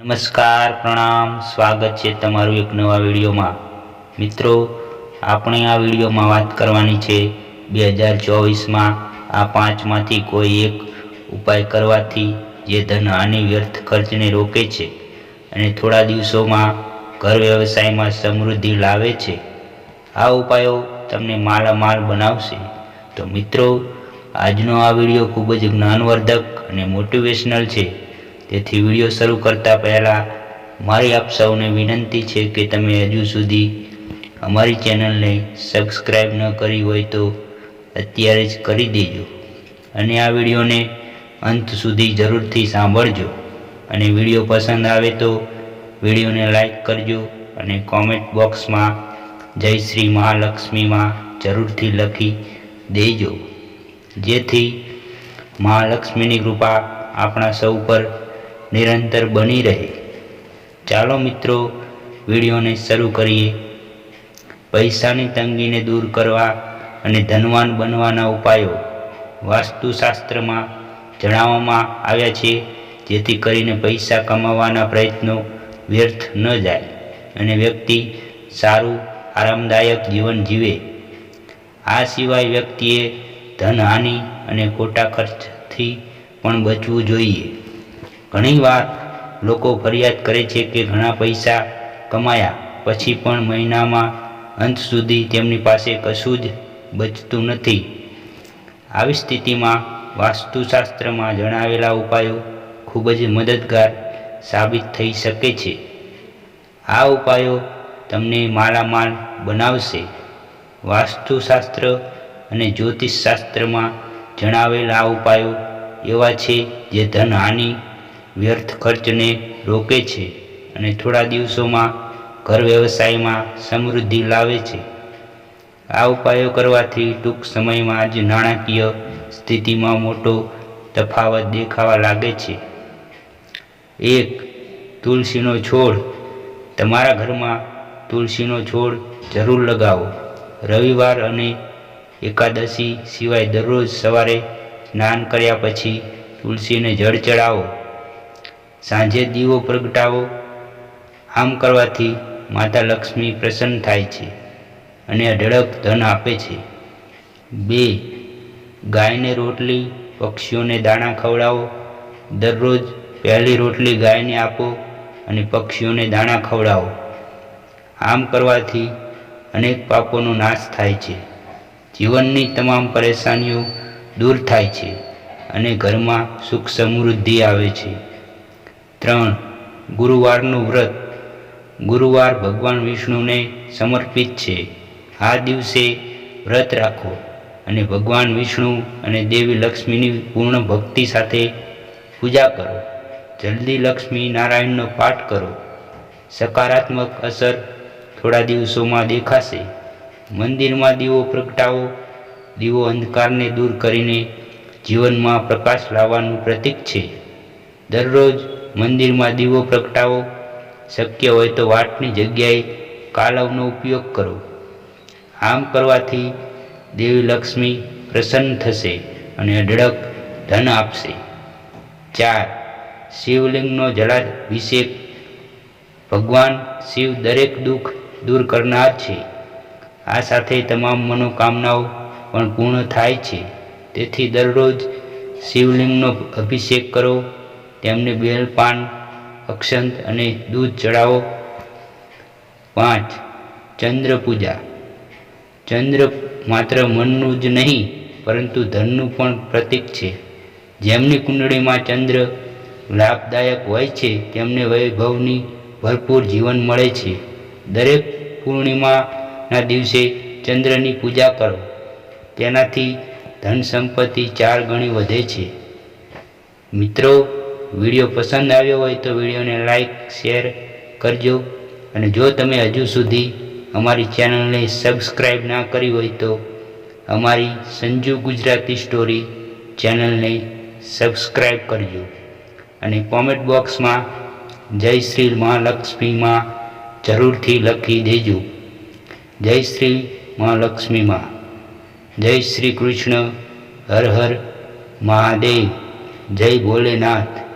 નમસ્કાર, પ્રણામ, સ્વાગત છે તમારું એક નવા વિડીયોમાં. મિત્રો, આપણે આ વિડીયોમાં વાત કરવાની છે બે હજાર ચોવીસમાં આ પાંચમાંથી કોઈ એક ઉપાય કરવાથી જે ધન હાનિ વ્યર્થ ખર્ચને રોકે છે અને થોડા દિવસોમાં ઘર વ્યવસાયમાં સમૃદ્ધિ લાવે છે. આ ઉપાયો તમને માલામાલ બનાવશે. તો મિત્રો, આજનો આ વીડિયો ખૂબ જ જ્ઞાનવર્ધક અને મોટિવેશનલ છે. તેથી વીડિયો શરૂ કરતા પહેલાં મારી આપ સૌને વિનંતી છે કે તમે હજુ સુધી અમારી ચેનલને સબસ્ક્રાઈબ ન કરી હોય તો અત્યારે જ કરી દેજો અને આ વિડીયોને અંત સુધી જરૂરથી સાંભળજો. અને વીડિયો પસંદ આવે તો વિડીયોને લાઈક કરજો અને કોમેન્ટ બોક્સમાં જય શ્રી મહાલક્ષ્મીમાં જરૂરથી લખી દેજો. જેથી મહાલક્ષ્મીની કૃપા આપણા સૌ પર નિરંતર બની રહે. ચાલો મિત્રો, વિડીયોને શરૂ કરીએ. પૈસાની તંગીને દૂર કરવા અને ધનવાન બનવાના ઉપાયો વાસ્તુશાસ્ત્રમાં જણાવવામાં આવ્યા છે, જેથી કરીને પૈસા કમાવાના પ્રયત્નો વ્યર્થ ન જાય અને વ્યક્તિ સારું, આરામદાયક જીવન જીવે. આ સિવાય વ્યક્તિએ ધનહાનિ અને ખોટા ખર્ચથી પણ બચવું જોઈએ. ઘણીવાર લોકો ફરિયાદ કરે છે કે ઘણા પૈસા કમાયા. પછી પણ મહિનામાં અંત સુધી તેમની પાસે કશું જ બચતું નથી. આવી સ્થિતિમાં વાસ્તુશાસ્ત્રમાં જણાવેલા ઉપાયો ખૂબ જ મદદગાર સાબિત થઈ શકે છે. આ ઉપાયો તમને માલામાલ બનાવશે. વાસ્તુશાસ્ત્ર અને જ્યોતિષશાસ્ત્રમાં જણાવેલા ઉપાયો એવા છે જે ધનહાનિ વ્યર્થ ખર્ચને રોકે છે અને થોડા દિવસોમાં ઘર વ્યવસાયમાં સમૃદ્ધિ લાવે છે. આ ઉપાયો કરવાથી ટૂંક સમયમાં જ નાણાકીય સ્થિતિમાં મોટો તફાવત દેખાવા લાગે છે. એક, તુલસીનો છોડ. તમારા ઘરમાં તુલસીનો છોડ જરૂર લગાવો. રવિવાર અને એકાદશી સિવાય દરરોજ સવારે સ્નાન કર્યા પછી તુલસીને જળ ચડાવો. સાંજે દીવો પ્રગટાવો. આમ કરવાથી માતા લક્ષ્મી પ્રસન્ન થાય છે અને અઢળક ધન આપે છે. બે, ગાયને રોટલી, પક્ષીઓને દાણા ખવડાવો. દરરોજ પહેલી રોટલી ગાયને આપો અને પક્ષીઓને દાણા ખવડાવો. આમ કરવાથી અનેક પાપોનો નાશ થાય છે. જીવનની તમામ પરેશાનીઓ દૂર થાય છે અને ઘરમાં સુખ સમૃદ્ધિ આવે છે. ત્રણ. ગુરુવારનું વ્રત. ગુરુવાર ભગવાન વિષ્ણુને સમર્પિત છે. આ દિવસે વ્રત રાખો અને ભગવાન વિષ્ણુ અને દેવી લક્ષ્મીની પૂર્ણ ભક્તિ સાથે પૂજા કરો. જલ્દી લક્ષ્મી નારાયણનો પાઠ કરો. સકારાત્મક અસર થોડા દિવસોમાં દેખાશે. મંદિરમાં દીવો પ્રગટાવો. દીવો અંધકારને દૂર કરીને જીવનમાં પ્રકાશ લાવવાનું પ્રતીક છે. દરરોજ મંદિરમાં દીવો પ્રગટાવો. શક્ય હોય તો વાટની જગ્યાએ કાલવનો ઉપયોગ કરો. આમ કરવાથી દેવી લક્ષ્મી પ્રસન્ન થશે અને અઢળક ધન આપશે. ચાર, શિવલિંગનો જળાભિષેક. ભગવાન શિવ દરેક દુઃખ દૂર કરનાર છે. આ સાથે તમામ મનોકામનાઓ પણ પૂર્ણ થાય છે. તેથી દરરોજ શિવલિંગનો અભિષેક કરો. તેમને બેલપાન અક્ષંત અને દૂધ ચડાવો. પાંચ, ચંદ્ર પૂજા. ચંદ્ર માત્ર મનનું જ નહીં, પરંતુ ધનનું પણ પ્રતીક છે. જેમની કુંડળીમાં ચંદ્ર લાભદાયક હોય છે, તેમને વૈભવની ભરપૂર જીવન મળે છે. દરેક પૂર્ણિમાના દિવસે ચંદ્રની પૂજા કરો. તેનાથી ધન સંપત્તિ ચાર ગણી વધે છે. મિત્રો વીડિયો પસંદ આવ્યો હોય તો વિડીયોને લાઇક શેર કરજો. અને જો તમે હજુ સુધી અમારી ચેનલને સબસ્ક્રાઈબ ના કરી હોય તો અમારી સંજુ ગુજરાતી સ્ટોરી ચેનલને સબસ્ક્રાઈબ કરજો. અને કોમેન્ટ બોક્સમાં જય શ્રી મહાલક્ષ્મીમાં જરૂરથી લખી દેજો. જય શ્રી મહાલક્ષ્મીમાં જય શ્રી કૃષ્ણ હર હર મહાદેવ. જય ભોલેનાથ.